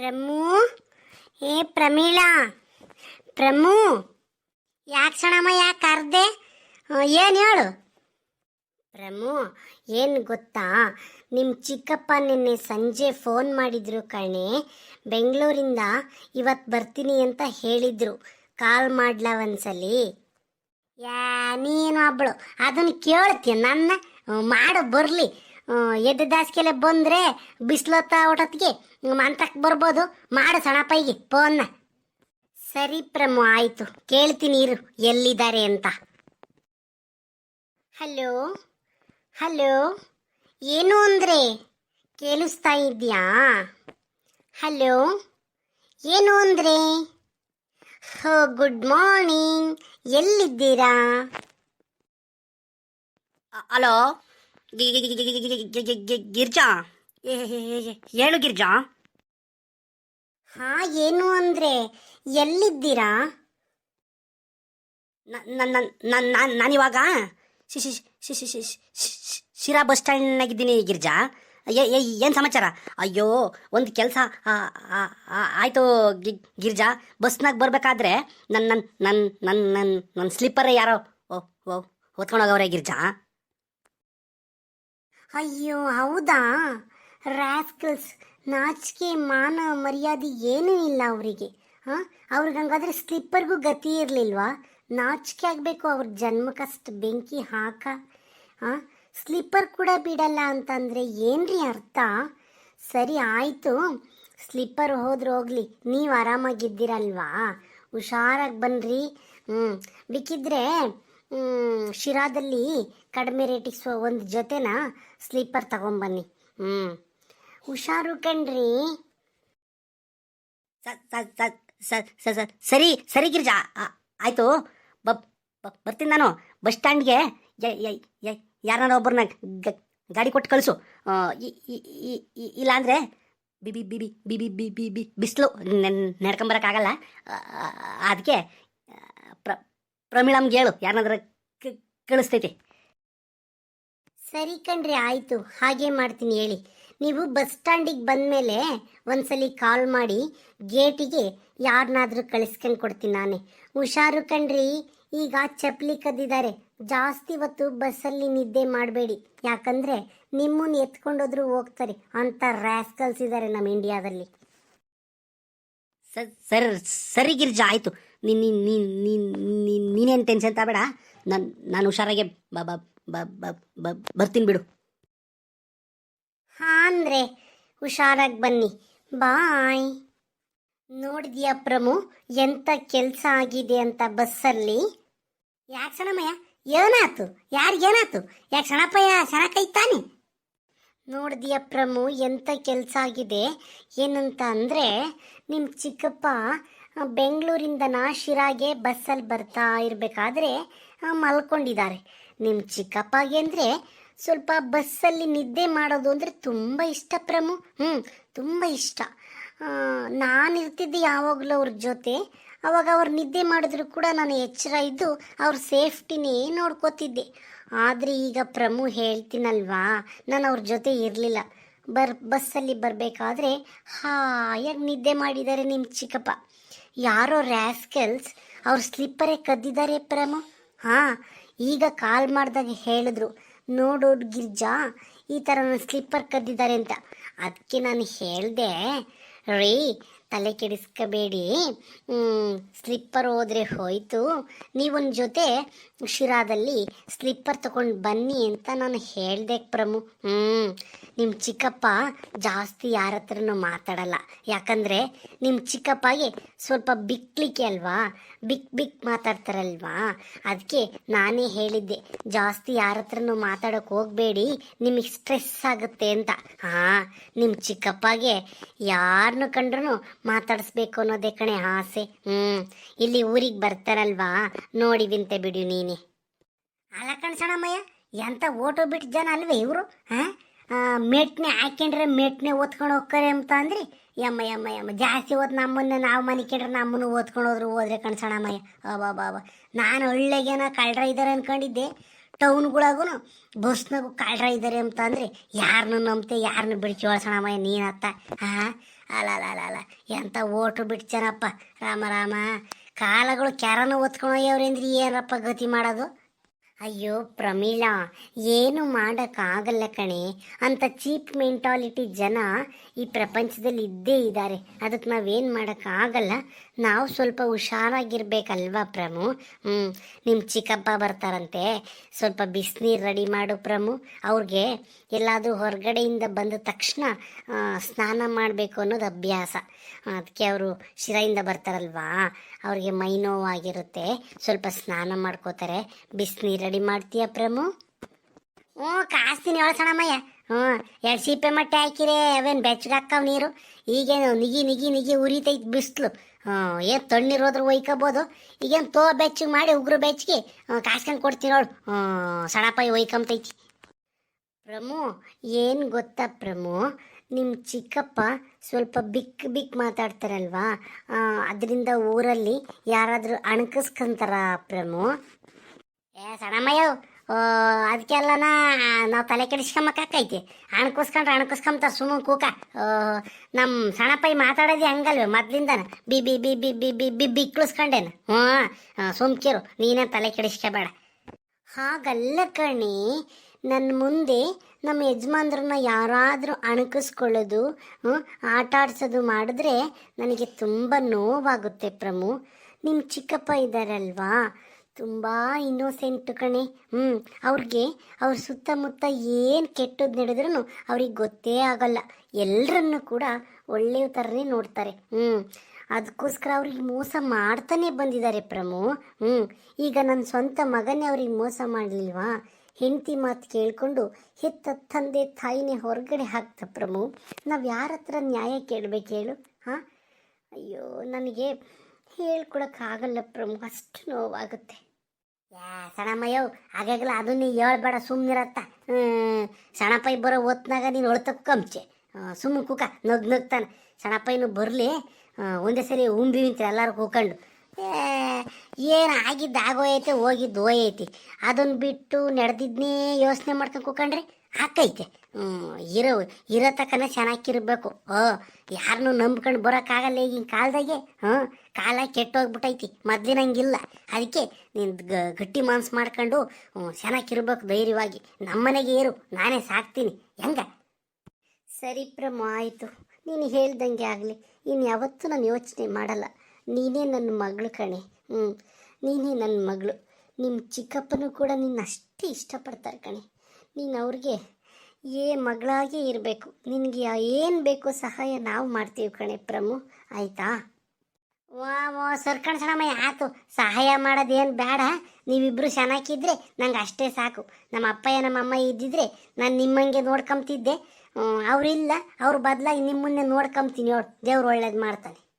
ಪ್ರಮು, ಏ ಪ್ರಮೀಳಾ, ಪ್ರಮು, ಯಾಕೆ ಸಣಮ್ಮ ಯಾಕೆ ಕರ್ದೆ ಏನು ಹೇಳು? ಪ್ರಮು, ಏನು ಗೊತ್ತಾ? ನಿಮ್ಮ ಚಿಕ್ಕಪ್ಪ ನಿನ್ನೆ ಸಂಜೆ ಫೋನ್ ಮಾಡಿದ್ರು ಕಣೆ, ಬೆಂಗಳೂರಿಂದ ಇವತ್ತು ಬರ್ತೀನಿ ಅಂತ ಹೇಳಿದ್ರು. ಕಾಲ್ ಮಾಡ್ಲ ಒಂದ್ಸಲಿ? ಯಾ, ನೀನು ಒಬ್ಬಳು ಅದನ್ನು ಕೇಳ್ತೀಯ? ನನ್ನ ಮಾಡು, ಬರಲಿ. ಎದ್ದು ದಾಸ್ಕೆಲೆ ಬಂದರೆ ಬಿಸಿಲತ್ತ ಹೊಟ್ಟೊತ್ತಿಗೆ. ಮಂತಕ್ಕೆ ಬರ್ಬೋದು. ಮಾಡು ಸಣಪೈಗೆ ಫೋನ್ನ ಸರಿ ಪ್ರಮು, ಆಯಿತು. ಕೇಳ್ತೀನಿ ಇರು ಎಲ್ಲಿದ್ದಾರೆ ಅಂತ. ಹಲೋ? ಹಲೋ? ಏನು ಅಂದರೆ? ಕೇಳಿಸ್ತಾ ಇದೆಯಾ ಹಲೋ? ಏನು ಅಂದರೆ? ಹೋ ಗುಡ್ ಮಾರ್ನಿಂಗ್ ಎಲ್ಲಿದ್ದೀರಾ? ಹಲೋ ಗಿರ್ಜಾ? ಹೇಳು ಗಿರ್ಜಾ. ಹಾ, ಏನು ಅಂದ್ರೆ ಎಲ್ಲಿದ್ದೀರಾ? ನಾನಿವಾಗ? ಶಿರಾ ಬಸ್ ಸ್ಟ್ಯಾಂಡ್ನಾಗಿದ್ದೀನಿ ಗಿರ್ಜಾ. ಏನು ಸಮಾಚಾರ? ಅಯ್ಯೋ, ಒಂದು ಕೆಲಸ ಆಯಿತು ಗಿರ್ಜಾ. ಬಸ್ನಾಗ ಬರಬೇಕಾದ್ರೆ ನನ್ನ ನನ್ನ ನನ್ನ ನನ್ನ ನನ್ನ ಸ್ಲಿಪ್ಪರೇ ಯಾರೋ ಓ ಓ ಹೊತ್ಕೊಂಡೋಗವ್ರೆ ಗಿರ್ಜಾ. ಅಯ್ಯೋ ಹೌದಾ? ರಾಸ್ಕಲ್ಸ್ ನಾಚಿಕೆ ಮಾನ ಮರ್ಯಾದೆ ಏನೂ ಇಲ್ಲ ಅವರಿಗೆ. ಹಾಂ? ಅವ್ರಿಗೆ ಹಂಗಾದ್ರೆ ಸ್ಲಿಪ್ಪರ್ಗೂ ಗತಿ ಇರಲಿಲ್ವಾ? ನಾಚಿಕೆ ಆಗಬೇಕು ಅವ್ರ ಜನ್ಮಕ್ಕಷ್ಟು ಬೆಂಕಿ ಹಾಕ. ಹಾಂ? ಸ್ಲಿಪ್ಪರ್ ಕೂಡ ಬಿಡಲ್ಲ ಅಂತಂದರೆ ಏನ್ರಿ ಅರ್ಥ? ಸರಿ ಆಯಿತು. ಸ್ಲಿಪ್ಪರ್ ಹೋದ್ರೆ ಹೋಗಲಿ ನೀವು ಆರಾಮಾಗಿದ್ದೀರಲ್ವಾ? ಹುಷಾರಾಗಿ ಬನ್ನಿರಿ ಹ್ಞೂ ಬೇಕಿದ್ರೆ ಮ್, ಶಿರಾದಲ್ಲಿ ಕಡಿಮೆ ರೇಟಿಗೆ ಒಂದು ಜೊತೆನ ಸ್ಲೀಪರ್ ತಗೊಂಬನ್ನಿ. ಹ್ಞೂ ಹುಷಾರು ಕಣ್ರಿ. ಸರಿ ಸರಿ ಗಿರಿಜಾ ಆಯಿತು. ಬ- ಬ- ಬರ್ತೀನಿ ನಾನು. ಬಸ್ ಸ್ಟ್ಯಾಂಡ್ಗೆ ಯಾರನ್ನ ಒಬ್ಬರನ್ನ ಗಾಡಿ ಕೊಟ್ಟು ಕಳಿಸು. ಇಲ್ಲಾಂದರೆ ಬಿ ಬಿ ಬಿ ಬಿ ಬಿಬಿ ಬಿ ಬಿ ಬಿ, ಬಿಸಿಲು ನಡ್ಕೊಂಬರಕ್ಕಾಗಲ್ಲ. ಅದಕ್ಕೆ ಪ್ರಮೀಳಮ್ಗೆ ಹೇಳು ಯಾರನ್ನಾದ್ರ ಕಳಿಸ್ತೈತಿ. ಸರಿ ಕಣ್ರಿ ಆಯಿತು. ಹಾಗೆ ಮಾಡ್ತೀನಿ ಹೇಳಿ. ನೀವು ಬಸ್ ಸ್ಟ್ಯಾಂಡಿಗೆ ಬಂದಮೇಲೆ ಒಂದ್ಸಲಿ ಕಾಲ್ ಮಾಡಿ ಗೇಟಿಗೆ ಯಾರನ್ನಾದ್ರೂ ಕಳಿಸ್ಕೊಂಡು ಕೊಡ್ತೀನಿ ನಾನೇ. ಹುಷಾರು ಕಣ್ರಿ ಈಗ ಚಪ್ಪಲಿ ಕದ್ದಿದ್ದಾರೆ. ಜಾಸ್ತಿ ಹೊತ್ತು ಬಸ್ಸಲ್ಲಿ ನಿದ್ದೆ ಮಾಡಬೇಡಿ. ಯಾಕಂದರೆ ನಿಮ್ಮನ್ನು ಎತ್ಕೊಂಡೋದ್ರೂ ಹೋಗ್ತಾರೆ. ಅಂತ ರ್ಯಾಸ್ ಇದ್ದಾರೆ ನಮ್ಮ ಇಂಡಿಯಾದಲ್ಲಿ. ಸರಿ ಗಿರ್ಜಾ ಆಯಿತು. ನೀನು ನೀನೇನು ಟೆನ್ಷನ್ ಬೇಡ ನಾನು ನಾನು ಹುಷಾರಾಗೆ ಬರ್ತೀನಿ ಬಿಡು. ಅಂದ್ರೆ ಹುಷಾರಾಗಿ ಬನ್ನಿ. ಬಾಯ್. ನೋಡಿದ್ಯಾ ಪ್ರಮು? ಎಂತ ಕೆಲಸ ಆಗಿದೆ ಅಂತ ಬಸ್ಸಲ್ಲಿ? ಯಾಕೆ ಸಣಮಯ್ಯ ಏನಾತು? ಯಾರಿಗೇನಾಯ್ತು ಯಾಕೆ ಸಣಪಯ್ಯ ಸಣ ಕೈತಾನೆ ನೋಡಿದ್ಯಾ ಪ್ರಮು, ಎಂತ ಕೆಲಸ ಆಗಿದೆ? ಏನಂತ ಅಂದರೆ ನಿಮ್ಮ ಚಿಕ್ಕಪ್ಪ ಆ, ಬೆಂಗಳೂರಿಂದನ ಶಿರಾಗೆ ಬಸ್ಸಲ್ಲಿ ಬರ್ತಾ ಇರಬೇಕಾದ್ರೆ ಮಲ್ಕೊಂಡಿದ್ದಾರೆ. ನಿಮ್ಮ ಚಿಕ್ಕಪ್ಪಗೆ ಅಂದರೆ ಸ್ವಲ್ಪ ಬಸ್ಸಲ್ಲಿ ನಿದ್ದೆ ಮಾಡೋದು ಅಂದರೆ ತುಂಬ ಇಷ್ಟ ಪ್ರಮು. ಹ್ಞೂ ತುಂಬ ಇಷ್ಟ. ನಾನು ಇರ್ತಿದ್ದೆ ಯಾವಾಗಲೂ ಅವ್ರ ಜೊತೆ. ಅವಾಗ ಅವ್ರು ನಿದ್ದೆ ಮಾಡಿದ್ರು ಕೂಡ ನಾನು ಎಚ್ಚರ ಇದ್ದು ಅವ್ರ ಸೇಫ್ಟಿನೇ ನೋಡ್ಕೋತಿದ್ದೆ. ಆದರೆ ಈಗ ಪ್ರಮು ಹೇಳ್ತೀನಲ್ವಾ ನಾನು ಅವ್ರ ಜೊತೆ ಇರಲಿಲ್ಲ. ಬರ್ ಬಸ್ಸಲ್ಲಿ ಬರಬೇಕಾದ್ರೆ ಹಾಯಾಗಿ ನಿದ್ದೆ ಮಾಡಿದ್ದಾರೆ ನಿಮ್ಮ ಚಿಕ್ಕಪ್ಪ. ಯಾರೋ ರ್ಯಾಸ್ಕೆಲ್ಸ್ ಅವ್ರ ಸ್ಲಿಪ್ಪರೇ ಕದ್ದಿದ್ದಾರೆ ಪ್ರೇಮ? ಹಾಂ, ಈಗ ಕಾಲ್ ಮಾಡಿದಾಗ ಹೇಳಿದ್ರು, ನೋಡು ಗಿರ್ಜಾ, ಈ ಥರ ನನ್ನ ಸ್ಲಿಪ್ಪರ್ ಕದ್ದಿದ್ದಾರೆ ಅಂತ. ಅದಕ್ಕೆ ನಾನು ಹೇಳಿದೆ, ರೀ ತಲೆ ಕೆಡಿಸ್ಕೋಬೇಡಿ. ಸ್ಲಿಪ್ಪರ್ ಹೋದರೆ ಹೋಯಿತು. ನೀವೊಂದು ಜೊತೆ ಶಿರಾದಲ್ಲಿ ಸ್ಲಿಪ್ಪರ್ ತಗೊಂಡು ಬನ್ನಿ ಅಂತ ನಾನು ಹೇಳ್ದೆ ಪ್ರಮು. ಹ್ಞೂ ನಿಮ್ಮ ಚಿಕ್ಕಪ್ಪ ಜಾಸ್ತಿ ಯಾರ ಹತ್ರನು ಮಾತಾಡಲ್ಲ. ಯಾಕಂದರೆ ನಿಮ್ಮ ಚಿಕ್ಕಪ್ಪಗೆ ಸ್ವಲ್ಪ ಬಿಕ್ಲಿಕ್ಕೆ ಅಲ್ವಾ? ಬಿಕ್ ಬಿಕ್ ಮಾತಾಡ್ತಾರಲ್ವಾ? ಅದಕ್ಕೆ ನಾನೇ ಹೇಳಿದ್ದೆ, ಜಾಸ್ತಿ ಯಾರ ಹತ್ರನು ಮಾತಾಡೋಕೆ ಹೋಗಬೇಡಿ. ನಿಮಗೆ ಸ್ಟ್ರೆಸ್ ಆಗುತ್ತೆ ಅಂತ. ಹಾಂ ನಿಮ್ಮ ಚಿಕ್ಕಪ್ಪಗೆ ಯಾರನ್ನು ಕಂಡ್ರೂ ಮಾತಾಡಿಸ್ಬೇಕು ಅನ್ನೋದೇ ಕಣೆ ಆಸೆ. ಹ್ಞೂ ಇಲ್ಲಿ ಊರಿಗೆ ಬರ್ತಾರಲ್ವಾ? ನೋಡಿದಿಂತೆ ಬಿಡು ನೀನೆ. ಅಲ್ಲ ಕಣ್ಸಣಮ್ಮಯ್ಯ ಎಂತ ಓಟೋ ಬಿಟ್ಟು ಜನ ಅಲ್ವೇ ಇವರು? ಹಾಂ ಮೆಟ್ನೆ ಹಾಕ್ಯಂಡ್ರೆ ಮೆಟ್ನೆ ಓದ್ಕೊಂಡು ಹೋಗ್ತಾರೆ ಅಂತ ಅಂದ್ರಿ? ಯಮ್ಮ ಯಮ್ಮ ಯಮ್ಮ, ಜಾಸ್ತಿ ಓದ್ ನಮ್ಮನ್ನ ನಾವು ಮನಿಕೊಂಡ್ರೆ ನಮ್ಮನ್ನು ಓದ್ಕೊಂಡು ಹೋದ್ರು ಹೋದ್ರೆ ಕಣ್ಸಣಮ್ಮಯ್ಯ ಅಬಾ ಬಾಬಾ ನಾನು ಒಳ್ಳೆಗೇನ ಕಳ್ರ ಇದ್ದಾರೆ ಅನ್ಕೊಂಡಿದ್ದೆ. ಟೌನ್ಗಳಾಗೂ ಬಸ್ನಾಗು ಕಳ್ರ ಇದ್ದಾರೆ ಅಂತ ಅಂದ್ರೆ ಯಾರನ್ನು ನಂಬ್ತೆ ಯಾರನ್ನು ಬಿಡ್ಸಿ ಒಳ್ಸಣಮ್ಮಯ್ಯ ನೀನತ್ತ ಹಾಂ ಅಲ್ಲ ಅಲ್ಲ ಅಲ್ಲ ಎಂತ ಓಟು ಬಿಡ್ತಾನಪ್ಪ. ರಾಮ ರಾಮ. ಕಾಲಗಳು ಕ್ಯಾರನ ಒತ್ಕೊಂಡೋಗ್ಯವ್ರೇಂದ್ರಿ ಏನಪ್ಪ ಗತಿ ಮಾಡೋದು? ಅಯ್ಯೋ ಪ್ರಮೀಳಾ, ಏನು ಮಾಡೋಕ್ಕಾಗಲ್ಲ ಕಣೆ. ಅಂತ ಚೀಪ್ ಮೆಂಟಾಲಿಟಿ ಜನ ಈ ಪ್ರಪಂಚದಲ್ಲಿ ಇದ್ದೇ ಇದ್ದಾರೆ. ಅದಕ್ಕೆ ನಾವೇನು ಮಾಡೋಕ್ಕಾಗಲ್ಲ. ನಾವು ಸ್ವಲ್ಪ ಹುಷಾರಾಗಿರ್ಬೇಕಲ್ವಾ ಪ್ರಮು? ಹ್ಞೂ ನಿಮ್ಮ ಚಿಕ್ಕಪ್ಪ ಬರ್ತಾರಂತೆ. ಸ್ವಲ್ಪ ಬಿಸಿನೀರು ರೆಡಿ ಮಾಡು ಪ್ರಮು. ಅವ್ರಿಗೆ ಎಲ್ಲಾದರೂ ಹೊರಗಡೆಯಿಂದ ಬಂದ ತಕ್ಷಣ ಸ್ನಾನ ಮಾಡಬೇಕು ಅನ್ನೋದು ಅಭ್ಯಾಸ. ಅದಕ್ಕೆ ಅವರು ಶಿರೆಯಿಂದ ಬರ್ತಾರಲ್ವಾ? ಅವ್ರಿಗೆ ಮೈ ನೋವಾಗಿರುತ್ತೆ. ಸ್ವಲ್ಪ ಸ್ನಾನ ಮಾಡ್ಕೋತಾರೆ. ಬಿಸಿನೀರು ರೆಡಿ ಮಾಡ್ತೀಯ ಪ್ರಮು? ಹ್ಞೂ, ಕಾಸ್ತೀನಿ ಸಣಮ್ಮಯ್ಯ ಹ್ಞೂ, ಎರಡು ಸೀಪೆ ಮಟ್ಟೆ ಹಾಕಿರೆ, ಅವೇನು ಬೆಚ್ಚಗಾಕ್ಕವ್ ನೀರು? ಈಗೇನು ನಿಗಿ ನಿಗಿ ನಿಗಿ ಉರಿತೈತೆ ಬಿಸಿಲು. ಏನು ಹೋದ್ರೆ ಒಯ್ಕೋಬೋದು. ಈಗೇನು ತೋ ಬೆಚ್ಚಗೆ ಮಾಡಿ ಉಗ್ರು ಬೆಚ್ಚಗೆ ಕಾಸ್ಕೊಂಡು ಕೊಡ್ತೀನಿ ನೋಡು. ಹ್ಞೂ ಸಣಪಾಯಿ ಒಯ್ಕೊಂತೈತಿ. ಪ್ರಮು, ಏನು ಗೊತ್ತಾ ಪ್ರಮು? ನಿಮ್ಮ ಚಿಕ್ಕಪ್ಪ ಸ್ವಲ್ಪ ಬಿಕ್ ಬಿಕ್ ಮಾತಾಡ್ತಾರಲ್ವಾ? ಅದರಿಂದ ಊರಲ್ಲಿ ಯಾರಾದರೂ ಅಣಕಿಸ್ಕೊಂತಾರ ಪ್ರಮು? ಏ ಸಣಮಯ್ಯ ಅದಕ್ಕೆಲ್ಲನ ನಾವು ತಲೆ ಕೆಡಿಸ್ಕೊಂಬಕೈತಿ ಅಣಕೋಸ್ಕೊಂಡ್ರೆ ಅಣ್ಕುಸ್ಕೊಂತಾರ ಸುಮ್ಮ ಕೂಕ. ನಮ್ಮ ಸಣಪೈ ಮಾತಾಡೋದೇ ಹಂಗಲ್ವೇ ಮೊದ್ಲಿಂದನ. ಬಿ ಬಿ ಬಿ ಬಿ ಬಿ ಬಿ ಬಿ ಬಿಕ್ಳಿಸ್ಕೊಂಡೇನು ಹ್ಞೂ ಸುಮ್ಕಿರು, ನೀನೇ ತಲೆ ಕೆಡಿಸ್ಕೋಬೇಡ. ಹಾಗಲ್ಲ ಕಣಿ ನನ್ನ ಮುಂದೆ ನಮ್ಮ ಯಜಮಾನ್ರನ್ನ ಯಾರಾದರೂ ಅಣಕಿಸ್ಕೊಳ್ಳೋದು ಆಟ ಆಡಿಸೋದು ಮಾಡಿದ್ರೆ ನನಗೆ ತುಂಬ ನೋವಾಗುತ್ತೆ ಪ್ರಮು. ನಿಮ್ಮ ಚಿಕ್ಕಪ್ಪ ಇದ್ದಾರಲ್ವಾ ತುಂಬ ಇನ್ನೋಸೆಂಟ್ ಕಣೆ. ಹ್ಞೂ ಅವ್ರಿಗೆ ಅವ್ರ ಸುತ್ತಮುತ್ತ ಏನು ಕೆಟ್ಟದ್ದು ನಡೆದ್ರೂ ಅವ್ರಿಗೆ ಗೊತ್ತೇ ಆಗಲ್ಲ. ಎಲ್ಲರನ್ನು ಕೂಡ ಒಳ್ಳೆಯ ಥರನೇ ನೋಡ್ತಾರೆ. ಹ್ಞೂ ಅದಕ್ಕೋಸ್ಕರ ಅವ್ರಿಗೆ ಮೋಸ ಮಾಡ್ತಾನೆ ಬಂದಿದ್ದಾರೆ ಪ್ರಮು. ಹ್ಞೂ ಈಗ ನನ್ನ ಸ್ವಂತ ಮಗನೇ ಅವ್ರಿಗೆ ಮೋಸ ಮಾಡಲಿಲ್ವಾ? ಹೆಂಡತಿ ಮಾತು ಕೇಳಿಕೊಂಡು ಹೆತ್ತ ತಂದೆ ತಾಯಿನೇ ಹೊರಗಡೆ ಹಾಕ್ತ ಪ್ರಭು, ನಾವು ಯಾರ ಹತ್ರ ನ್ಯಾಯ ಕೇಳಬೇಕು ಹೇಳು, ಹಾಂ? ಅಯ್ಯೋ, ನನಗೆ ಹೇಳ್ಕೊಡೋಕ್ಕಾಗಲ್ಲ ಪ್ರಭು, ಅಷ್ಟು ನೋವಾಗುತ್ತೆ. ಯಾ ಸಣಮಯ್ಯವ್ ಹಾಗಾಗಲ್ಲ ಅದನ್ನೇ ಹೇಳ್ಬೇಡ ಸುಮ್ಮನಿರತ್ತ ಸಣಪೈ ಬರೋ ಹೊತ್ನಾಗ ನೀನು ಹೊಳ್ತಕ್ಕ ಕಂಚೆ. ಸುಮ್ಮನೆ ಕುಕ ನಗ್ ನಗ್ತಾನೆ. ಸಣಪೈನು ಬರಲಿ ಒಂದೇ ಸರಿ ಉಂಬಿ ಅಂತ ಎಲ್ಲರೂ ಕೂಕೊಂಡು. ಏನು ಆಗಿದ್ದು ಆಗೋಯೈತೆ, ಹೋಗಿದ್ದು ಹೋಯೈತಿ ಅದನ್ನು ಬಿಟ್ಟು ನಡೆದಿದ್ನೇ ಯೋಚನೆ ಮಾಡ್ಕೊಂಡು ಕೂಕೊಂಡ್ರೆ ಹಾಕೈತೆ ಇರೋ ಇರೋ ತಕ್ಕನ ಚೆನ್ನಾಗಿರ್ಬೇಕು. ಓ ಯಾರನ್ನೂ ನಂಬ್ಕೊಂಡು ಬರೋಕ್ಕಾಗಲ್ಲ ಈಗಿನ ಕಾಲದಾಗೆ. ಹ್ಞೂ ಕಾಲ ಕೆಟ್ಟೋಗ್ಬಿಟ್ಟೈತಿ. ಮೊದ್ಲಿನಂಗಿಲ್ಲ ಅದಕ್ಕೆ ನೀನು ಗಟ್ಟಿ ಮನ್ಸು ಮಾಡ್ಕೊಂಡು ಚೆನ್ನಾಗಿರ್ಬೇಕು ಧೈರ್ಯವಾಗಿ. ನಮ್ಮನೆಗೆ ಏರು, ನಾನೇ ಸಾಕ್ತೀನಿ. ಹೆಂಗ? ಸರಿ ಪ್ರಮ, ಆಯಿತು. ನೀನು ಹೇಳ್ದಂಗೆ ಆಗಲಿ. ಇನ್ನು ಯಾವತ್ತೂ ನಾನು ಯೋಚನೆ ಮಾಡಲ್ಲ. ನೀನೇ ನನ್ನ ಮಗಳು ಕಣೆ. ಹ್ಞೂ ನೀನೇ ನನ್ನ ಮಗಳು. ನಿಮ್ಮ ಚಿಕ್ಕಪ್ಪನೂ ಕೂಡ ನಿನ್ನ ಅಷ್ಟೇ ಇಷ್ಟಪಡ್ತಾರೆ ಕಣೆ. ನೀನು ಅವ್ರಿಗೆ ಏ ಮಗಳಾಗೇ ಇರಬೇಕು. ನಿನಗೆ ಏನು ಬೇಕೋ ಸಹಾಯ ನಾವು ಮಾಡ್ತೀವಿ ಕಣೆ ಪ್ರಮು. ಆಯಿತಾ? ವಾ ವಾ ಸರ್ಕಣ ಸಣಮಯ್ಯ ಆತು. ಸಹಾಯ ಮಾಡೋದೇನು ಬೇಡ ನೀವಿಬ್ಬರು ಚೆನ್ನಾಗಿದ್ದರೆ ನಂಗೆ ಅಷ್ಟೇ ಸಾಕು. ನಮ್ಮ ಅಪ್ಪಯ್ಯ, ನಮ್ಮ ಅಮ್ಮ ಇದ್ದಿದ್ರೆ ನಾನು ನಿಮ್ಮಂಗೆ ನೋಡ್ಕೊಂತಿದ್ದೆ ಅವ್ರಿಲ್ಲ, ಅವ್ರ ಬದಲಾಗಿ ನಿಮ್ಮನ್ನೇ ನೋಡ್ಕೊಂತೀನಿ ಅವ್ರು ದೇವ್ರು ಒಳ್ಳೇದು ಮಾಡ್ತಾನೆ.